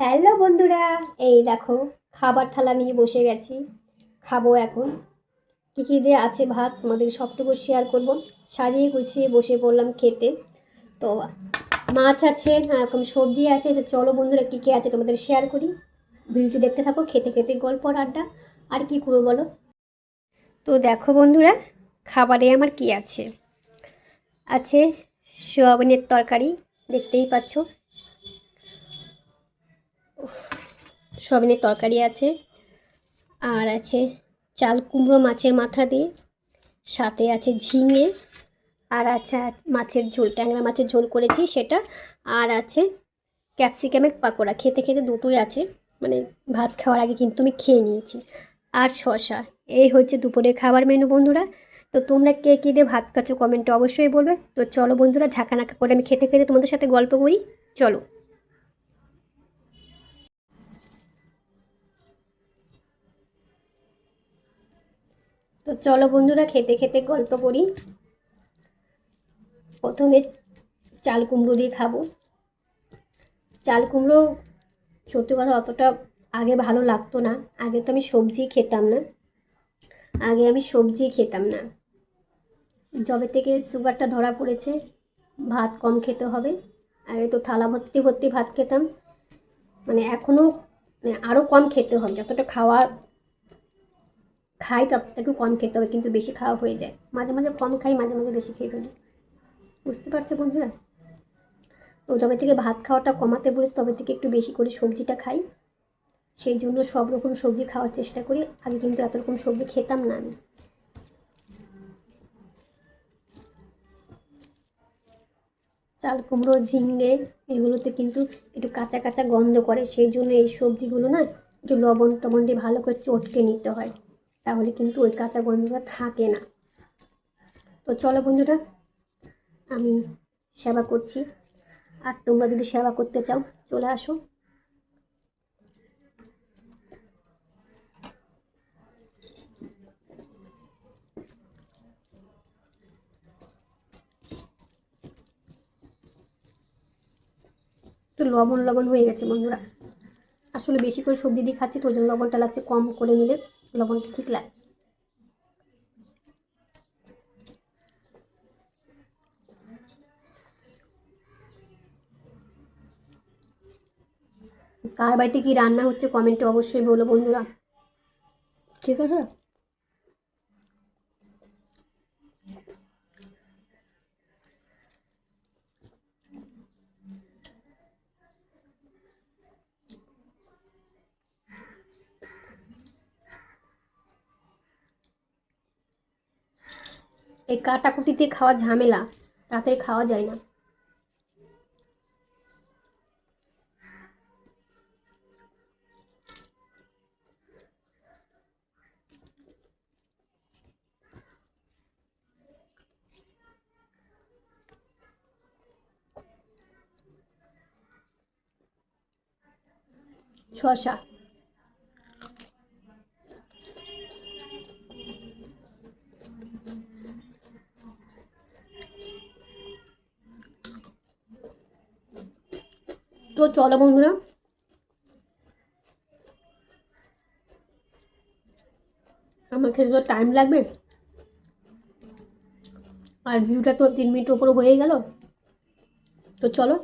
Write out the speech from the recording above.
Hello বন্ধুরা, এই দেখো খাবার থালা নিয়ে বসে গেছি। খাব এখন। কী কী দিয়ে আছে ভাত, তোমাদের সবটুকু শেয়ার করব। সাজিয়ে গুছিয়ে বসে পড়লাম খেতে। তো মাছ আছে নানা রকম সবজি আছে, তো চলো বন্ধুরা কী কী আছে তোমাদের শেয়ার করি। ভিডিওটি দেখতে থাকো, খেতে খেতে গল্প আর আড্ডা। আর কি করব বলো? তো দেখো বন্ধুরা, খাবারে আমার কি আছে? আছে সোয়াবিনের তরকারি, দেখতেই পাচ্ছ। সয়াবিনের তরকারি আছে। আর আছে চাল কুমড়ো মাছের মাথা দিয়ে, সাথে আছে ঝিঙে, আর আছে মাছের ঝোল, ট্যাংরা মাছের ঝোল করেছি সেটা। আর আছে ক্যাপসিকামের পাকোড়া, খেতে খেতে দুটোই আছে। মানে ভাত খাওয়ার আগে কিন্তু আমি খেয়ে নিয়েছি। আর শশা এই হচ্ছে দুপুরের খাবার মেনু বন্ধুরা। তো তোমরা কে কী দিয়ে ভাত খাচ্ছ কমেন্টে অবশ্যই বলবে। তো চলো বন্ধুরা ঝাঁকা নাকা করে আমি খেতে খেতে তোমাদের সাথে গল্প করি। চলো। তো চলো বন্ধুরা খেতে খেতে গল্প করি। প্রথমে চাল কুমড়ো দিয়ে খাব। চাল কুমড়ো সত্যি কথা অতটা আগে ভালো লাগতো না। আগে তো আমি সবজি খেতাম না। আগে আমি সবজি খেতাম না। যবে থেকে সুগারটা ধরা পড়েছে, ভাত কম খেতে হবে। আগে তো থালা ভর্তি ভর্তি ভাত খেতাম। মানে এখনও আরও কম খেতে হবে। যতটা খাওয়া খাই তার থেকে কম খেতে হবে, কিন্তু বেশি খাওয়া হয়ে যায়। মাঝে মাঝে কম খাই, মাঝে মাঝে বেশি খেয়ে ফেলি। বুঝতে পারছ বন্ধুরা? তো যবে থেকে ভাত খাওয়াটা কমাতে বলেছি, তবে থেকে একটু বেশি করে সবজিটা খাই। সেই জন্য সব রকম সবজি খাওয়ার চেষ্টা করি। আগে কিন্তু এত রকম সবজি খেতাম না আমি। চাল, কুমড়ো ঝিঙ্গে এগুলোতে কিন্তু একটু কাঁচা কাঁচা গন্ধ করে। সেই জন্য এই সবজিগুলো না একটু লবণ টবণ দিয়ে ভালো করে চটকে নিতে হয়। তাহলে কিন্তু ওই কাঁচা গন্ধটা থাকে না। তো চলো বন্ধুরা, আমি সেবা করছি। আর তোমরা যদি সেবা করতে চাও, চলে আসো। একটু লবণ লবণ হয়ে গেছে বন্ধুরা। আসলে বেশি করে সবজি দিয়ে খাচ্ছি, তো ওই জন্য লবণটা লাগছে কম করে নিলে। লবণটা ঠিক লাগে কার বাড়িতে কি রান্না হচ্ছে কমেন্টে অবশ্যই বলো বন্ধুরা। ঠিক আছে। এই কাটাকুটিতে খাওয়া ঝামেলা তাতে খাওয়া যায় না। শশা তো চলো বন্ধুরা। আমার খেতে তো টাইম লাগবে। আর ভিউটা তো তিন মিনিট ওপরে হয়ে গেল। তো চলো।